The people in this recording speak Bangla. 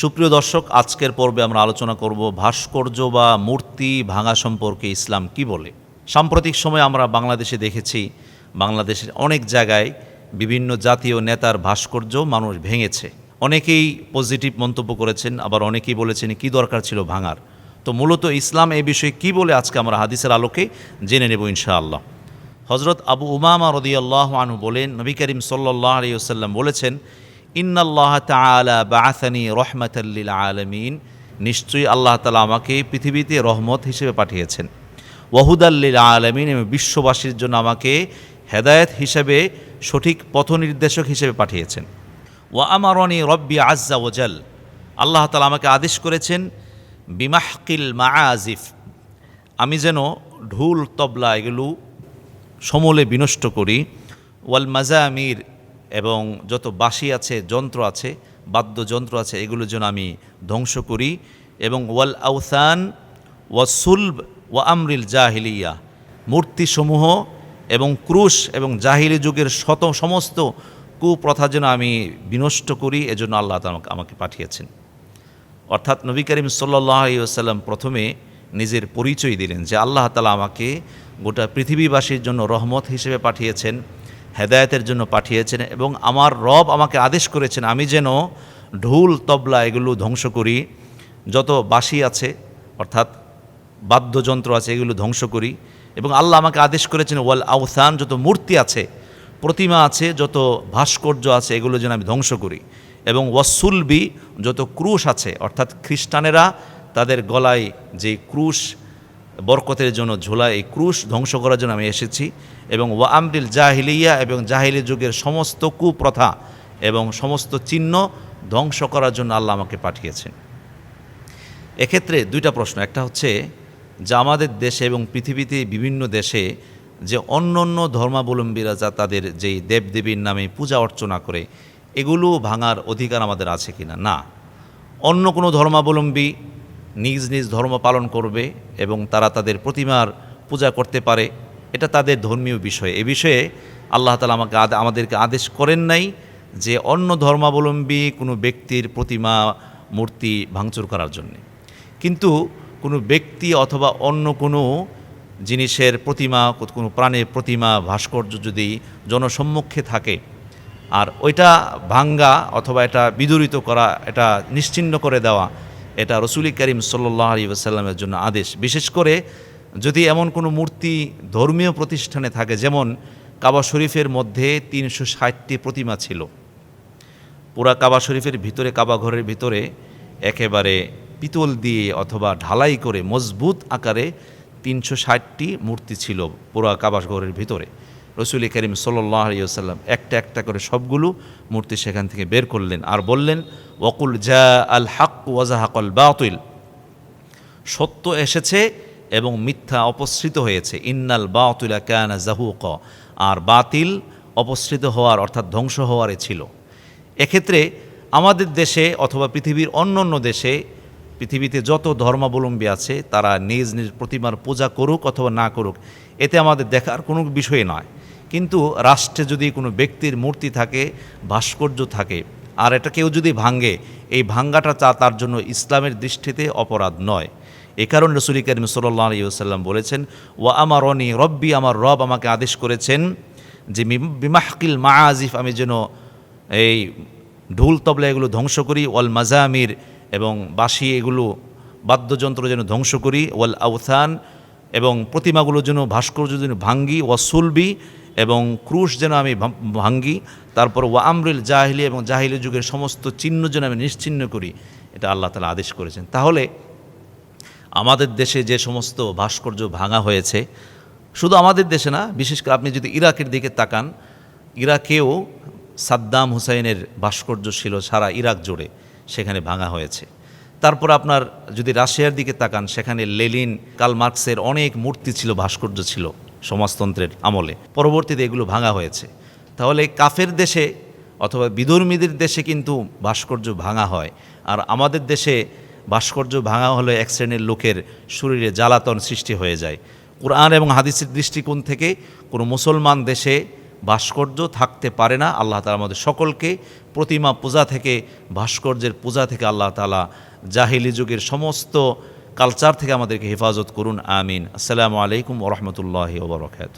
সুপ্রিয় দর্শক, আজকের পর্বে আমরা আলোচনা করব ভাস্কর্য বা মূর্তি ভাঙা সম্পর্কে ইসলাম কি বলে? সাম্প্রতিক সময়ে আমরা বাংলাদেশে দেখেছি, বাংলাদেশের অনেক জায়গায় বিভিন্ন জাতীয় নেতার ভাস্কর্য মানুষ ভেঙেছে। অনেকেই পজিটিভ মন্তব্য করেছেন, আবার অনেকেই বলেছেন কি দরকার ছিল ভাঙার। তো মূলত ইসলাম এই বিষয়ে কি বলে আজকে আমরা হাদিসের আলোকে জেনে নেব ইনশাআল্লাহ। হজরত আবু উমামা রদিয়াল্লাহ আনহু বলেন, নবী করিম সাল্লাহ আলিয়াল্লাম বলেছেন ইন্নাল্লাহ আলমিন। নিশ্চয়ই আল্লাহ তালা আমাকে পৃথিবীতে রহমত হিসেবে পাঠিয়েছেন। ওয়াহুদাল্লিল আলমিন এবং বিশ্ববাসীর জন্য আমাকে হেদায়েত হিসেবে, সঠিক পথ নির্দেশক হিসেবে পাঠিয়েছেন। ওয়া আমারনি রব্বি আজ্জা ওজাল আল্লাহ তালা আমাকে আদেশ করেছেন, বিমাহকিল মাআজিফ আমি যেন ঢুল তবলা এগুলো সমূলে বিনষ্ট করি। ওয়াল মাজামির এবং যত বাঁশি আছে, যন্ত্র আছে, বাদ্যযন্ত্র আছে, এগুলো যেন আমি ধ্বংস করি। এবং ওয়াল আউসান ওয়া সুলব ওয়া আমরিল জাহিলিয়া, মূর্তিসমূহ এবং ক্রুশ এবং জাহিলি যুগের শত সমস্ত কুপ্রথা যেন আমি বিনষ্ট করি, এজন্য আল্লাহ আমাকে আমাকে পাঠিয়েছেন। অর্থাৎ নবী করিম সাল্লাম প্রথমে নিজের পরিচয় দিলেন যে আল্লাহ তালা আমাকে গোটা পৃথিবীবাসীর জন্য রহমত হিসেবে পাঠিয়েছেন। হেদায়েতের জন্য পাঠিয়েছেন এবং আমার রব আমাকে আদেশ করেছেন, আমি যেন ঢুল, তবলা এগুলো ধ্বংস করি, যত বাঁশি আছে, অর্থাৎ বাদ্যযন্ত্র আছে, এগুলো ধ্বংস করি এবং আল্লাহ আমাকে আদেশ করেছেন, ওয়াল আউসান যত মূর্তি আছে, প্রতিমা আছে, যত ভাস্কর্য আছে, এগুলো যেন আমি ধ্বংস করি এবং ওয়াসুলবি যত ক্রুশ আছে, অর্থাৎ খ্রিস্টানেরা তাদের গলায় যে ক্রুশ বরকতের জন্য ঝোলা এই ক্রুশ ধ্বংস করার জন্য আমি এসেছি এবং ওয়া আমরিল জাহিলিয়া এবং জাহিলি যুগের সমস্ত কুপ্রথা এবং সমস্ত চিহ্ন ধ্বংস করার জন্য আল্লাহ আমাকে পাঠিয়েছেন। এক্ষেত্রে দুইটা প্রশ্ন, একটা হচ্ছে যে আমাদের দেশে এবং পৃথিবীতে বিভিন্ন দেশে যে অন্য অন্য ধর্মাবলম্বীরা যা তাদের যেই দেবদেবীর নামে পূজা অর্চনা করে, এগুলো ভাঙার অধিকার আমাদের আছে কিনা? না। অন্য কোনো ধর্মাবলম্বী নিজ নিজ ধর্ম পালন করবে এবং তারা তাদের প্রতিমার পূজা করতে পারে। এটা তাদের ধর্মীয় বিষয়। এ বিষয়ে আল্লাহ তালা আমাকে আমাদেরকে আদেশ করেন নাই যে অন্য ধর্মাবলম্বী কোনো ব্যক্তির প্রতিমা, মূর্তি ভাঙচুর করার জন্যে। কিন্তু কোনো ব্যক্তি অথবা অন্য কোনো জিনিসের প্রতিমা, কোনো প্রাণের প্রতিমা, ভাস্কর্য যদি জনসম্মুখে থাকে আর ওইটা ভাঙ্গা অথবা এটা বিদরিত করা, এটা নিশ্চিন্ন করে দেওয়া এটা রসুলি করিম সাল্লাহ আলী আসাল্লামের জন্য আদেশ। বিশেষ করে যদি এমন কোনো মূর্তি ধর্মীয় প্রতিষ্ঠানে থাকে, যেমন কাবা শরীফের মধ্যে তিনশো ষাটটি প্রতিমা ছিল। পুরা কাবা শরীফের ভিতরে, কাবা ঘরের ভিতরে একেবারে পিতল দিয়ে অথবা ঢালাই করে মজবুত আকারে তিনশো ষাটটি মূর্তি ছিল পুরা কাবা ঘরের ভিতরে। রসুল করিম আলিয়াল্লাম একটা একটা করে সবগুলো মূর্তি সেখান থেকে বের করলেন আর বললেন ওকুল জা আল হাক ওয়াজাহাকল বাতিল। সত্য এসেছে এবং মিথ্যা অপসৃত হয়েছে। ইন্নাল বাতুলা কানা জাহুক। আর বাতিল অপসৃত হওয়ার অর্থাৎ ধ্বংস হওয়ারে ছিল। এক্ষেত্রে আমাদের দেশে অথবা পৃথিবীর অন্য অন্য দেশে পৃথিবীতে যত ধর্মাবলম্বী আছে, তারা নিজ নিজ প্রতিমার পূজা করুক অথবা না করুক, এতে আমাদের দেখার কোনো বিষয় নয়। কিন্তু রাষ্ট্রে যদি কোনো ব্যক্তির মূর্তি থাকে, ভাস্কর্য থাকে, আর এটা কেউ যদি ভাঙ্গে এই ভাঙ্গাটা চা তার জন্য ইসলামের দৃষ্টিতে অপরাধ নয়। এ কারণে রসুল করিম সাল্লাহ বলেছেন ও আমার অনি রব্বি, আমার রব আমাকে আদেশ করেছেন যে মিম- মা আজিফ আমি যেন এই ঢুল তবলা এগুলো ধ্বংস করি, ওয়াল মাজামির এবং বাঁশি এগুলো, বাদ্যযন্ত্র যেন ধ্বংস করি, ওয়াল আউথান এবং প্রতিমাগুলো যেন, ভাস্কর্য যেন ভাঙ্গি ওয়াসুলবি এবং ক্রুশ যেন আমি ভাঙ্গি, তারপর ওয়া আমরিল জাহিলি এবং জাহিলি যুগের সমস্ত চিহ্ন যেন আমি নিশ্চিহ্ন করি, এটা আল্লাহ তালা আদেশ করেছেন। তাহলে আমাদের দেশে যে সমস্ত ভাস্কর্য ভাঙা হয়েছে, শুধু আমাদের দেশে না, বিশেষ করে আপনি যদি ইরাকের দিকে তাকান, ইরাকেও সাদ্দাম হুসাইনের ভাস্কর্য ছিল সারা ইরাক জুড়ে, সেখানে ভাঙা হয়েছে। তারপর আপনার যদি রাশিয়ার দিকে তাকান, সেখানে লেলিন কাল মার্কসের অনেক মূর্তি ছিল, ভাস্কর্য ছিল। সমাজতন্ত্রের আমলে। পরবর্তীতে এগুলো ভাঙা হয়েছে। তাহলে কাফের দেশে অথবা বিধর্মীদের দেশে কিন্তু ভাস্কর্য ভাঙা হয়। আর আমাদের দেশে ভাস্কর্য ভাঙা হলে এক শ্রেণির লোকের শরীরে জ্বালাতন সৃষ্টি হয়ে যায়। কোরআন এবং হাদিসের দৃষ্টিকোণ থেকে কোনো মুসলমান দেশে ভাস্কর্য থাকতে পারে না। আল্লাহ তালা আমাদের সকলকে প্রতিমা পূজা থেকে, ভাস্কর্যের পূজা থেকে আল্লাহ তালা জাহিলি যুগের সমস্ত কালচার থেকে আমাদেরকে হেফাজত করুন আমিন। আসসালামু আলাইকুম ওরহমতুল্লাহি ওবরকাত